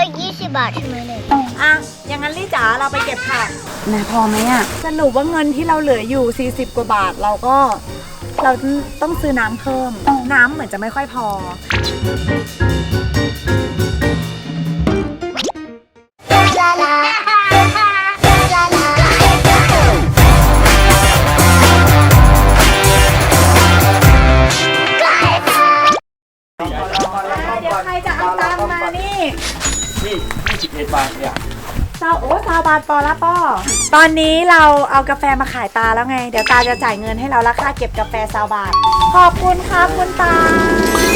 อยี่สิบบาทใช่ไหมเนี่ยอะอย่างนั้นลี่จ๋าเราไปเก็บผักนะพอไหมอะสรุปว่าเงินที่เราเหลืออยู่ 40 กว่าบาทเราก็ เราต้องซื้อน้ำเพิ่ม น้ำเหมือนจะไม่ค่อยพอ 21บาทเนี่ยซาวโอ้ซาวบาทปอละป้อตอนนี้เราเอากาแฟมาขายตาแล้วไง เดี๋ยวตาจะจ่ายเงินให้เราราคาเก็บกาแฟซาวบาท ขอบคุณครับคุณตา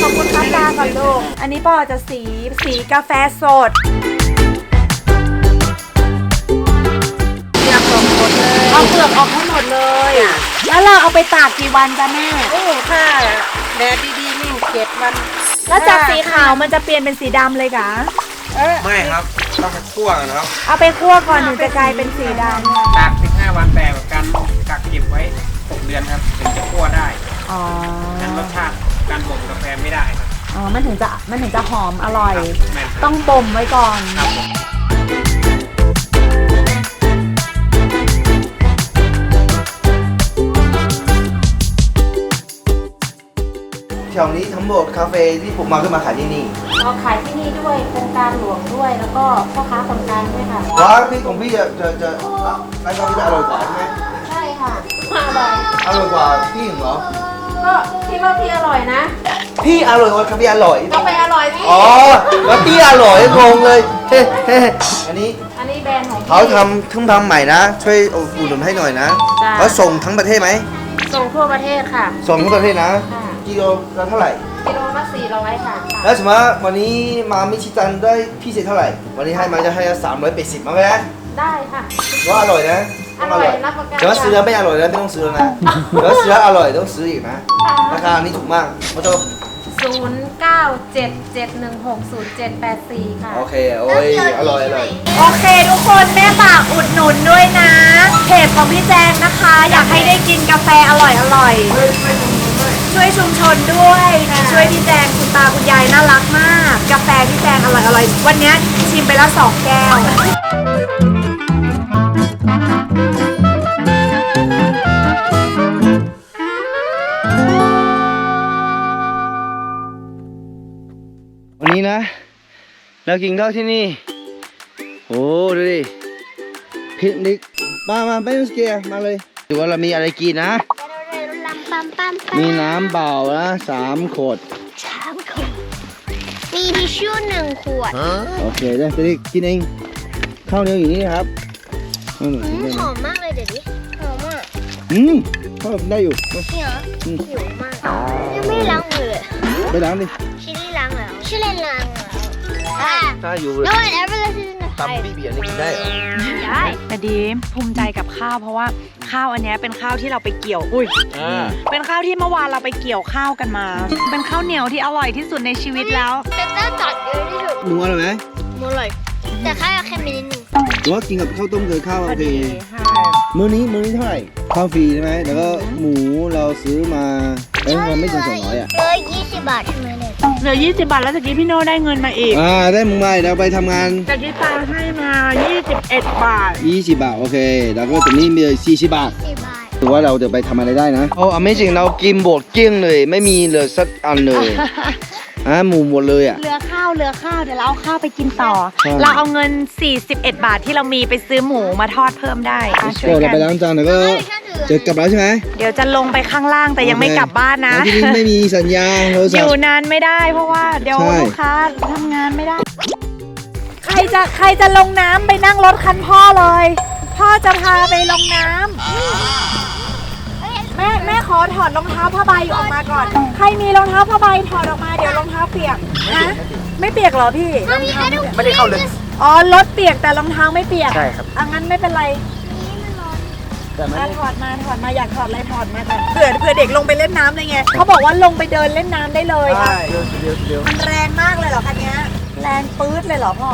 ขอบคุณครับตาก่อนลูก อันนี้ป้อจะสีสีกาแฟสดเอาเปลือกออกให้หมดเลย แล้วเราเอาไปตากกี่วันจ้ะแม่ โอ้ถ้าแดดดีๆนี่เจ็ดวัน แล้วจากสีขาวมันจะเปลี่ยนเป็นสีดำเลยกะ เออไม่ครับ ต้องไปคั่วกันนะครับเอาไปคั่วก่อนถึงจะกลายเป็นสีดำตาก15 วันแต่การกักเก็บไว้ 6 เดือนครับถึงจะคั่วได้อ๋อนั้นรสชาติการบ่มกาแฟไม่ได้ครับอ๋อมันถึงจะมันถึงจะหอมอร่อยครับแม่นครับต้องบ่มไว้ก่อนครับ แถวนี้ทั้งหมดคาเฟ่ที่ผมมาก็มาขายที่นี่เราขายที่นี่ด้วยโครงการหลวงด้วย แล้วก็พ่อค้าคนกลางด้วยค่ะร้านพี่ของพี่จะจะจะร้านของพี่จะอร่อยกว่าใช่ไหมใช่ค่ะอร่อยอร่อยกว่าพี่เหรอ ก็คิดว่าพี่อร่อยนะ พี่อร่อยกว่าคาเฟ่อร่อย ก็ไปอร่อยพี่อ๋อแล้วพี่อร่อยงงเลยเฮ้เฮ้อันนี้อันนี้แบรนด์ของพี่เขาทำเพิ่งทำใหม่นะ ช่วยอุดหนุนให้หน่อยนะจ้ะแล้วส่งทั้งประเทศไหมส่งทั่วประเทศค่ะ ส่งทั้งประเทศนะค่ะ กิโลละเท่าไหร่ กิโลละสี่ร้อยค่ะแล้วสมมติว่าวันนี้มามิชิตันได้พิเศษเท่าไหร่ วันนี้ให้มาจะให้สามร้อยแปดสิบมาไหมนะได้ค่ะ ว่าอร่อยนะต้งอร่อยรับประกันแต่ว่าซื้อแล้วไม่อร่อยแล้วไม่ต้องซื้อแล้วนะแต่ว่าซื้อแล้วอร่อยต้องซื้ออีกนะราคานี้ถูกมากมันจะศูนย์เก้าเจ็ดเจ็ดหนึ่งหกศูนย์เจ็ดแปดสี่ค่ะ โอเคโอ้ยอร่อยอร่อยโอเคทุกคนแม่ฝากอุดหนุนด้วยนะเพจของพี่แจงนะคะ อยากให้ได้กินกาแฟอร่อยอร่อย ช่วยชุมชนด้วยนะช่วยพี่แจงคุณตาคุณยายน่ารักมาก กาแฟพี่แจงอร่อยอร่อยวันนี้ชิมไปแล้วสองแก้ว วันนี้นะเรากินข้าวที่นี่ โอ้ดูดิพิกนิกมามาไม่ต้องสเกียร์มาเลยดูว่าเรามีอะไรกินนะลำปั๊ม ปั๊มปั๊มมีน้ำเปล่านะสามขวดสามขวดมีทิชชู่หนึ่งขวดโอเคได้จะได้กินเองข้าวเหนียวอย่างนี้นะครับอืมอืมหอมมากเลยเดี๋ยวนี้หอมมากอืมข้าวได้อยู่จริงเหรออืม หิวมากยังไม่ได้ล้างมือเลยไปล้างดิชิลลี่ล้างแล้วชิลลี่ล้างแล้วอะ ถ้าอยู่ no one ever listens to ตำพี่เบียร์นี่กินได้เหรอได้แต่ดีภูมิใจกับข้าวเพราะว่าข้าวอันเนี้ยเป็นข้าวที่เราไปเกี่ยว อุ้ย อ่าเป็นข้าวที่เมื่อวานเราไปเกี่ยวข้าวกันมา เป็นข้าวเหนียวที่อร่อยที่สุดในชีวิตแล้วแต่ต้าตัดเยอะที่สุดหนูอร่อยไหมมันอร่อยแต่แค่แค่มีนิดนึงหรือว่ากินกับข้าวต้มกับข้าวพโออเคดีมื้อนี้มื้อนี้เท่าไหร่ข้าวฟรีใช่ไหมแล้วก็หมูเราซื้อมาเอ้ยมันไม่ถึงสองร้อยอะร้อยยี่สิบบาทใช่ไหม เนี่ยเหลือ 20 บาท แล้วตะกี้พี่โน่ได้เงินมาอีกอ่าได้มึงไปเดี๋ยวไปทำงาน ตะกี้ตาให้มา 21 บาท 20 บาท โอเค แล้วก็ตรงนี้มี40บาท สี่บาท ถือว่าเราจะไปทำอะไรได้นะโอ้ Amazing เรากินหมดเกลี้ยงเลย ไม่มีเหลือสักอันเลย อะหมูหมดเลยอะ เหลือข้าวเหลือข้าวเดี๋ยวเราเอาข้าวไปกินต่อ ใช่ เราเอาเงิน 41 บาทที่เรามีไปซื้อหมูมาทอดเพิ่มได้อะช่วก็ยเรากัไปนล้างจานแล้วก็เจะกลับแล้วใช่ไหมเดี๋ยวจะลงไปข้างล่างแต่ยังไม่โอเคกลับบ้านนะแล้วที่นี่ไม่มีสัญญาณโทรอศัพยู่ท์ นานไม่ได้เพราะว่าเดี๋ยวใช่ ลูกค้าทำงานไม่ได้ ใครจะใครจะลงน้ำไปนั่งรถคันพ่อเลย พ่อจะพาไปลงน้ำแม่แม่ขอถอดรองเท้าผ้าใบออกมาก่อน ใครมีรองเท้าผ้าใบถอดออกมาเดี๋ยวรองเท้าเปียกนะ ไม่เปียกเหรอพี่รองเท้าไม่เปียกไม่ได้เข้าเลย อ๋อรถเปียกแต่รองเท้าไม่เปียกใช่ครับ อะงั้นไม่เป็นไรแต่ไม่มาถอดมาถอดมาอยากถอดอะไรถอดมาก่อนเผื่อเผื่อเด็กลงไปเล่นน้ำเลยไงเขาบอกว่าลงไปเดินเล่นน้ำได้เลยอะเดี๋ยวเดี๋ยวเดี๋ยวมันแรงมากเลยเหรอคันเนี้ยแรงปื๊ดเลยเหรอพ่อ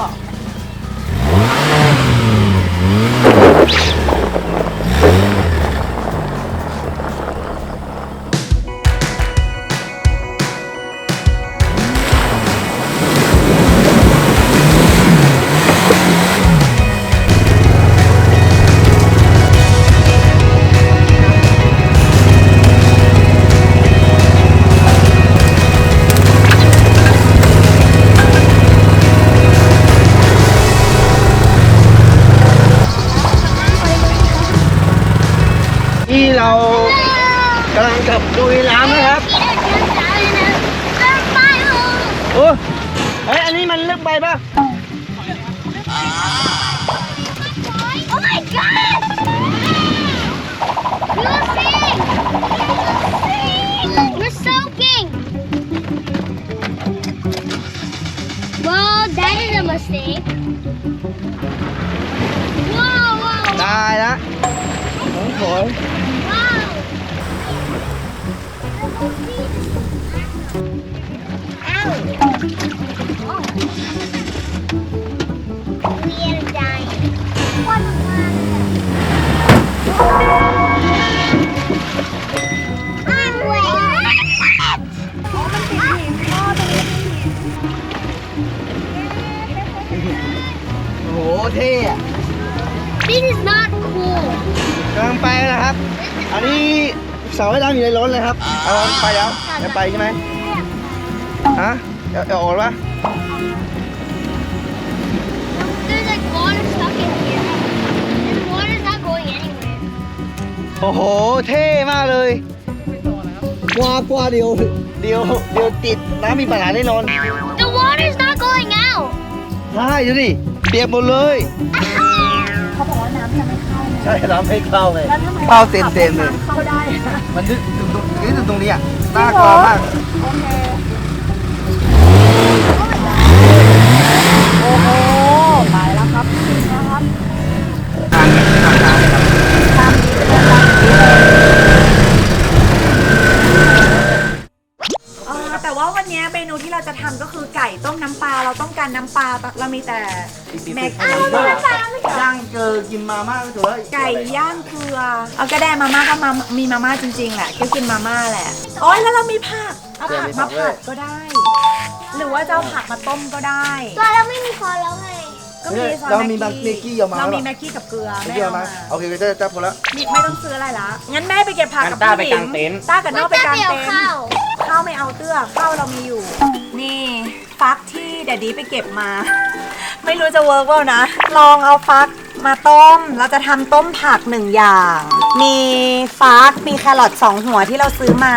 that is a mistake. Whoa, whoa, ได้ละน้องโขย wow! Ow! Oh. We are dying. What I'm เท่อะ This is not cool. กำลังไปนะครับ อันนี้เสาไว้น้ำอยู่ในรถเลยครับเอาไปแล้วจะไปใช่ไหมฮะเอาเอาออกปะ There's like water stuck in here. This water's not going anywhere. โอ้โห เท่มากเลยกว่ากว่าเดียว เดียวเดียวติดน้ำมีปัญหาแน่นอน The ใช่ดูดิเปียกหมดเลยเขาบอกว่าน้ำยังไม่เข้าใช่น้ำไม่เข้าเลยแล้วทำไมเข้าเต็มเต็มๆเลย เข้าได้อะมันดึกถึงตรงนี้ถึงตรงนี้อะน่ากลัวมากโอเค นนี้เมนูที่เราจะทำก็คือไก่ต้มน้ำปลาเราต้องการน้ำปลาเรามีแต่ แม็กกี้ย่างเจอกินมาม่าก็ถือว่าไก่ย่างเกลือ เอาก็ได้มาม่าก็มามีมาม่าจริงๆแหละก็กินมาม่าแหละโอ้ยแล้วเรามีผักเอาผักมาผัดก็ได้ หรือว่าจะเอาผักมาต้มก็ได้ก็เราไม่มีคอแล้วไง ก็มีซอสเรามีแม็กกี้เอามาเราหรมีอแม็กกี้กับเกลือไม่ไม่เกี่ยวเอาไหมมาโอเคก็จะจับคนละนี่ไม่ต้องซื้ออะไรละงั้นแม่ไปเก็บผักกับงั้นต้าพี่ไปหกาญิงงเต็นท์ ต้ากับน้องไปกางเดี๋ยวเต็นท์เข้าข้าวไม่เอาเตื้อข้าวเรามีอยู่ นี่ฟักที่แดดดี้ไปเก็บมา ไม่รู้จะเวิร์กเปล่านะ ลองเอาฟัก มาต้ม เราจะทำต้มผักหนึ่งอย่าง มีฟัก มีแครอทสองหัวที่เราซื้อมา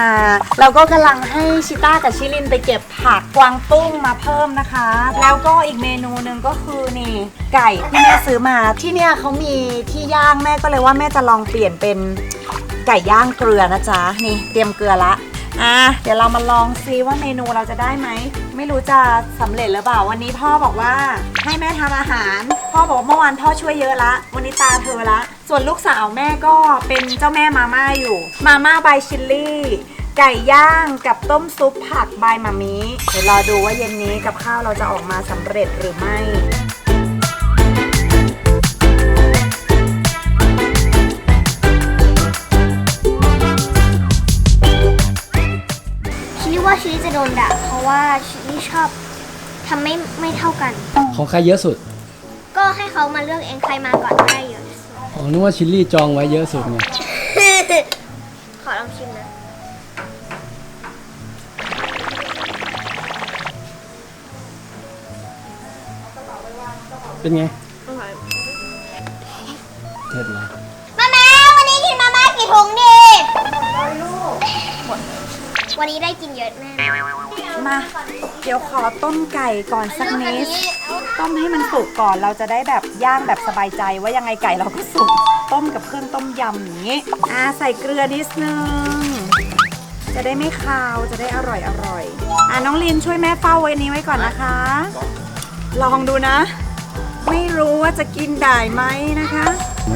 แล้วก็กำลังให้ชิต้ากับชิลินไปเก็บผักกวางตุ้งมาเพิ่มนะคะ แล้วก็อีกเมนูหนึ่งก็คือนี่ไก่ที่แม่ซื้อมา ที่เนี่ยเขามีที่ย่างแม่ก็เลยว่าแม่จะลองเปลี่ยนเป็นไก่ย่างเกลือนะจ๊ะ นี่เตรียมเกลือละ อะเดี๋ยวเรามาลองซิว่าเมนูเราจะได้ไหม ไม่รู้จะสำเร็จหรือเปล่า วันนี้พ่อบอกว่าให้แม่ทำอาหาร พ่อบอกเมื่อวานพ่อช่วยเยอะละ วันนี้ตาเธอละ ส่วนลูกสาวแม่ก็เป็นเจ้าแม่มาม่าอยู่ มาม่าใบชิลลี่ไก่ย่างกับต้มซุปผักใบมามีเดี๋ยวรอดูว่าเย็นนี้กับข้าวเราจะออกมาสำเร็จหรือไม่ ชิลลี่ว่าชิลลี่จะโดนด่าเพราะว่าชิลลี่ชอบทำไม่ไม่เท่ากัน ของใครเยอะสุดก็ให้เขามาเลือกเองใครมาก่อนได้เยอะที่สุดอ๋อนึกว่าชิลลี่จองไว้เยอะสุดไงขอลองชิมนะ เป็นไงเผ็ดเหรอมาแม่วันนี้กินมาม่ากี่ถุงดี วันนี้ได้กินเยอะแน่มา เดี๋ยวขอต้มไก่ก่อนสักนิดต้มให้มันสุกก่อนเราจะได้แบบย่างแบบสบายใจว่ายังไงไก่เราก็สุกต้มกับเครื่องต้มยำอย่างนี้อ่าใส่เกลือนิดนึงจะได้ไม่คาวจะได้อร่อยอร่อยอ่าน้องลินช่วยแม่เฝ้าไว้นี้ไว้ก่อนนะคะ ลองดูนะ ไม่รู้ว่าจะกินได้ไหมนะคะ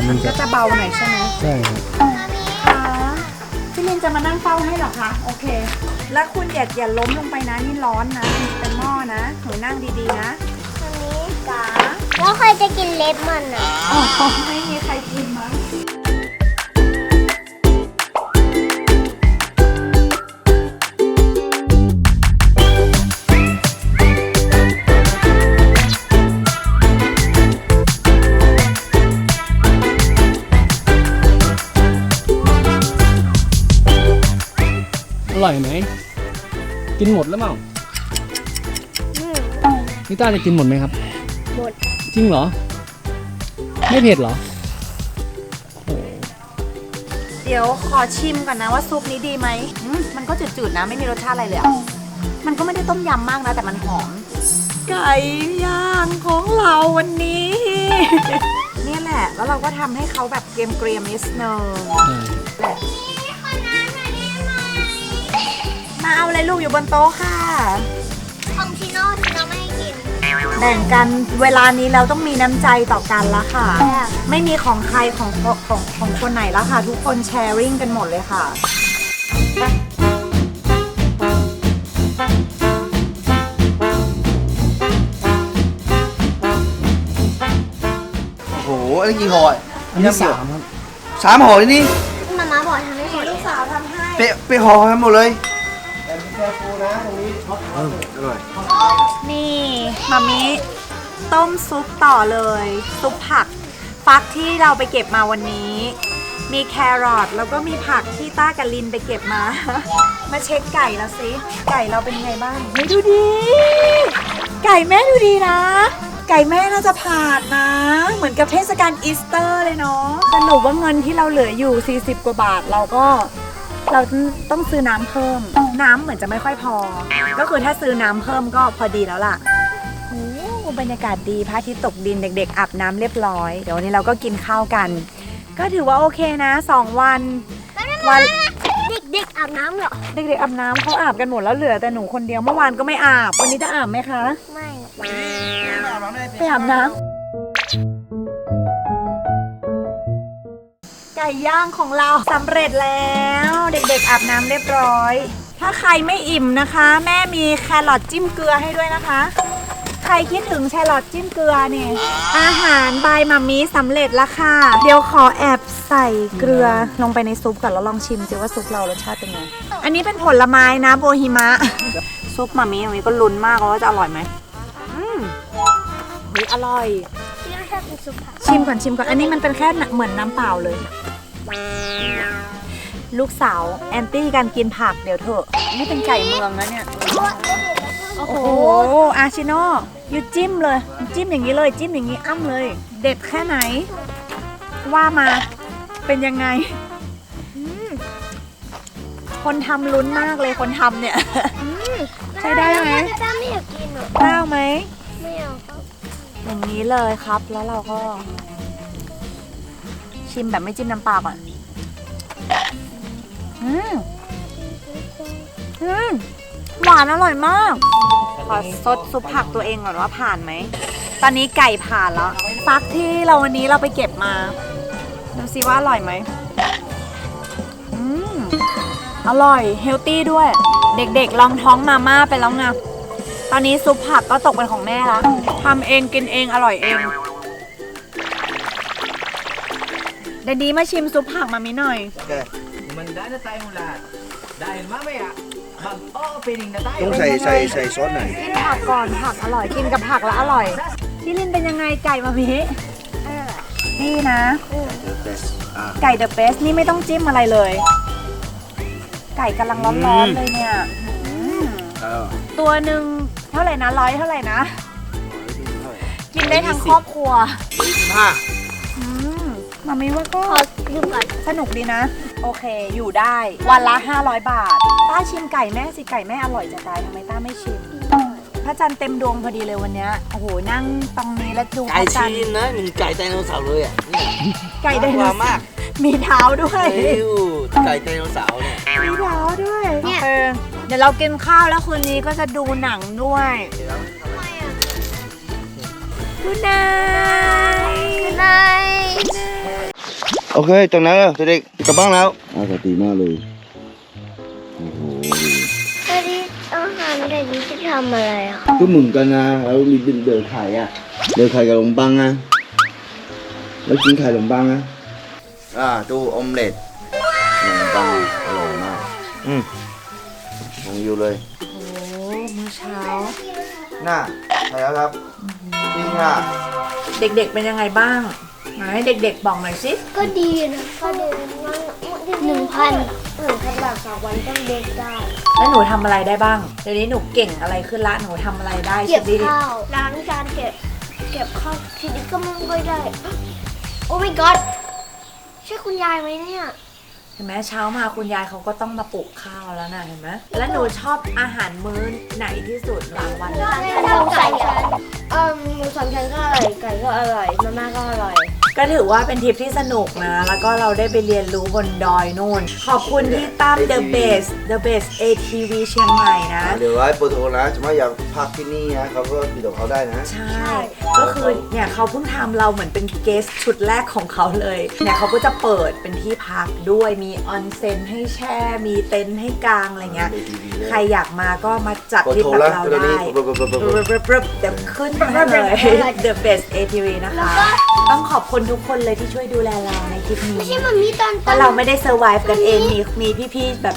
มันก็จะเบาหน่อยใช่ไหมใช่ครับค่ะ พี่ลินจะมานั่งเฝ้าให้เหรอคะ โอเค แล้วคุณอย่าอย่าล้มลงไปนะ นี่ร้อนนะนี่เป็นหม้อนะหนูนั่งดีๆนะวันนี้จ๋าแล้วใครจะกินเล็บมันอะ อ๋อ ไม่มี นหมดแล้วเปล่าพี่ต้าจะกินหมดไหมครับ หมด จริงเหรอ ไม่เผ็ดเหรอโอ้เดี๋ยวขอชิมก่อนนะว่าซุปนี้ดีไหมอืมมันก็จืดๆนะไม่มีรสชาติอะไรเลยอะมันก็ไม่ได้ต้มยำมากนะ แต่มันหอม ไก่ย่างของเราวันนี้ เนี่ยแหละ แล้วเราก็ทำให้เขาแบบเกรียมๆนิดนึงแหละ มาเอาอะไรลูกอยู่บนโต๊ะค่ะ ของชิโน่ชิโน่ไม่ให้กินแบ่งกันเวลานี้เราต้องมีน้ำใจต่อกันละค่ะ ไม่มีของใครของของของคนไหนแล้วค่ะ ทุกคนแชร์ริ่งกันหมดเลยค่ะ โอ้โหอันนี้กี่ห่ออะอันนี้สามครับสามห่อที่นี่มาม่าบอกทำให้หมดลูกสาวทำให้ เปะเปะห่อให้หมดเลย มามิต้มซุปต่อเลย ซุปผัก ฟักที่เราไปเก็บมาวันนี้ มีแครอทแล้วก็มีผักที่ต้ากับลินไปเก็บมา มาเช็คไก่แล้วสิไก่เราเป็นไงบ้างเฮ้ยดูดี ไก่แม่ดูดีนะ ไก่แม่น่าจะผ่านนะ เหมือนกับเทศกาลอีสเตอร์เลยเนาะสรุปว่าเงินที่เราเหลืออยู่ 40 กว่าบาทเราก็เราต้องซื้อน้ำเพิ่ม น้ำเหมือนจะไม่ค่อยพอ ก็คือถ้าซื้อน้ำเพิ่มก็พอดีแล้วล่ะ บรรยากาศดีพระอาทิตย์ตกดินเด็ก ๆอาบน้ำเรียบร้อย เดี๋ยววันนี้เราก็กินข้าวกัน ก็ถือว่าโอเคนะสองวันวันเด็กๆอาบน้ำเหรอ เด็กๆอาบน้ำเขาอาบกันหมดแล้วเหลือแต่หนูคนเดียวเมื่อวานก็ไม่อาบ วันนี้จะอาบไหมคะ ไม่ไปอาบน้ำไก่ย่างของเราสำเร็จแล้ว เด็กๆอาบน้ำเรียบร้อย ถ้าใครไม่อิ่มนะคะ แม่มีแครอทจิ้มเกลือให้ด้วยนะคะ ใครคิดถึงแครอทจิ้มเกลือเนี่ยอาหารบายมามีสำเร็จแล้วค่ะ เดี๋ยวขอแอบใส่เกลือลงไปในซุปก่อนแล้วลองชิมสิว่าซุปเรารสชาติเป็นไง อันนี้เป็นผลไม้นะโบฮิมะ ซุปมามีตรงนี้ก็ลุ้นมากว่าจะอร่อยไหมอืมเฮ้ยอร่อย ที่ไม่ชอบกินซุปผักชิมก่อนชิมก่อน อันนี้มันเป็นแค่น่ะเหมือนน้ำเปล่าเลย ลูกสาวแอนตี้การกินผักเดี๋ยวเถอะ นี่เป็นไก่เมืองนะเนี่ย โอ้โห อาชิโน่ ยูจิ้มเลย จิ้มอย่างนี้เลย จิ้มอย่างนี้อ้ำเลย เด็ดแค่ไหน ว่ามาเป็นยังไงอืมคนทำลุ้นมากเลยคนทำเนี่ย ใช้ได้ไหมจ้าไม่อยากกินหรอได้ไหม ไม่เอาครับอย่างนี้เลยครับ แล้วเราก็ ชิมแบบไม่จิ้มน้ำปลาก่อน อืม อืม หวานอร่อยมาก ขอซดซุปผักตัวเองก่อนว่าผ่านไหม ตอนนี้ไก่ผ่านแล้ว ฟักที่เราวันนี้เราไปเก็บมา ดูสิว่าอร่อยไหมอืมอร่อย เฮลตี้ด้วย เด็กๆ ลองท้องมาม่าไปแล้วไง ตอนนี้ซุปผักก็ตกเป็นของแม่แล้วทำเองกินเองอร่อยเอง เดยวดีมาชิมซุปผักมามิหน่อย Manda na tayo lahat. Dahil mamaya, mag-opening na tayo. ต้องใส่ใส่ใส่ซอสหน่อยกินผักก่อนผักอร่อยกินกับผักแล้วอร่อยพี่ลินเป็นยังไงไก่มามินี่นะอะไก่เดอะเบสนี่ไม่ต้องจิ้มอะไรเลย ไก่กำลังร้อนๆเลยเนี่ยอืมเออตัวหนึ่งเท่าไหร่นะร้อยเท่าไหร่นะ กินได้ทั้งครอบครัวห้าอืมมามิว่าก็ขอชิมก่อนสนุกดีนะ โอเค อยู่ได้ วันละ 500 บาท ต้าชิมไก่แม่สิไก่แม่อร่อยจะตายทำไมต้าไม่ชิม พระจันทร์เต็มดวงพอดีเลยวันเนี้ยโอ้โห นั่งตรงนี้แล้วดูพไก่ระจันทชีร์นนะหนึ่งไก่ไดโนเสาร์เลยอะเนี่ยไก่ไดโนกว่าเสาร์มากมีเท้าด้วย เอ้วไก่ไดโนเสาร์เนี่ยมีเท้าด้วยเออเดี๋ยวเรากินข้าวแล้วคืนนี้ก็จะดูหนังด้วยดูนาย นาย โอเคตรงนั้นแล้วเด็กกลับบ้านแล้วอากาศดีมากเลยโอ้โหตอนนี้อาหารเด็กนี้จะทำอะไรอะก็เหมือนกันนะแล้วมีเป็นเดือดไข่อะเดือดไข่กับขนมปังอะแล้วกินไข่ขนมปังอะอ่าดูออมเล็ตขนมปังอร่อยมากอืมลงอยู่เลยโอ้มื้อเช้าหน้าใช่แล้วครับจริงค่ะเด็กๆเป็นยังไงบ้าง ไหนให้เด็กๆบอกหน่อยสิ ก็ดีนะก็ดีหนึ่งพันหนึ่งพันบาทต่อวันต้องเด็กได้แล้วหนูทำอะไรได้บ้าง เดี๋ยวนี้หนูเก่งอะไรขึ้นละ หนูทำอะไรได้เก็บดิข้าวล้างจานเก็บ เก็บข้าวทีนี้ก็ไม่ค่อยได้ โอ้ my god ใช่คุณยายไหมเนี่ย เห็นไหมเช้ามาคุณยายเขาก็ต้องมาปลูกข้าวแล้วนะเห็นไหมแล้วหนูชอบอาหารมื้อไหนที่สุดหลังวัน หมูสามชั้นเอ่อหมูสามชั้นก็อร่อยไก่ก็อร่อยมาม่าก็อร่อย ก็ถือว่าเป็นทริปที่สนุกนะ แล้วก็เราได้ไปเรียนรู้บนดอยนู่น ขอบคุณที่ตั้ม The Base The Base ATV เชียงใหม่นะ เดี๋ยวไว้เบอร์โทรนะสมมติอยากพักที่นี่นะเขาก็ติดต่อเขาได้นะ ใช่ ก็คือเนี่ยเขาเพิ่งทำเราเหมือนเป็นเกสชุดแรกของเขาเลย เนี่ยเขาก็จะเปิดเป็นที่พักด้วยมีออนเซ็นให้แช่ มีเต็นท์ให้กางอะไรเงี้ย ใครอยากมาก็มาจัดกดทริปโทรแบละบเราตอนนี้ได้ปุ๊บปุ๊บปุ๊บปุ๊บปุ๊บรึบๆๆเดี๋ยวขึ้นมาเลย The Best ATV นะคะ ต้องขอบคุณทุกคนเลยที่ช่วยดูแลเราในคลิปนี้ไม่ใช่มันมีตอนเพราะเราไม่ได้เซอร์ไวฟ์กันเองมีมีพี่ๆแบบ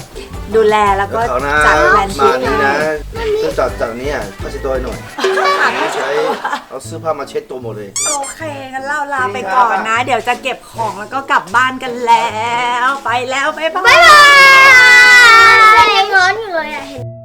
ดูแลแล้วก็แล้วาวจัดแผนที่นี้นะซึ่งจากจากนี้อะก็จะตัวให้หน่อย ใช้เอาเสื้อผ้ามาเช็ดตัวหมดเลย โอเคกันเล่าลาไปก่อนนะ เดี๋ยวจะเก็บของแล้วก็กลับบ้านกันแล้ว ไปแล้วไปบ๊ายบาย ใส่ร้อนอยู่เลยอะเห็น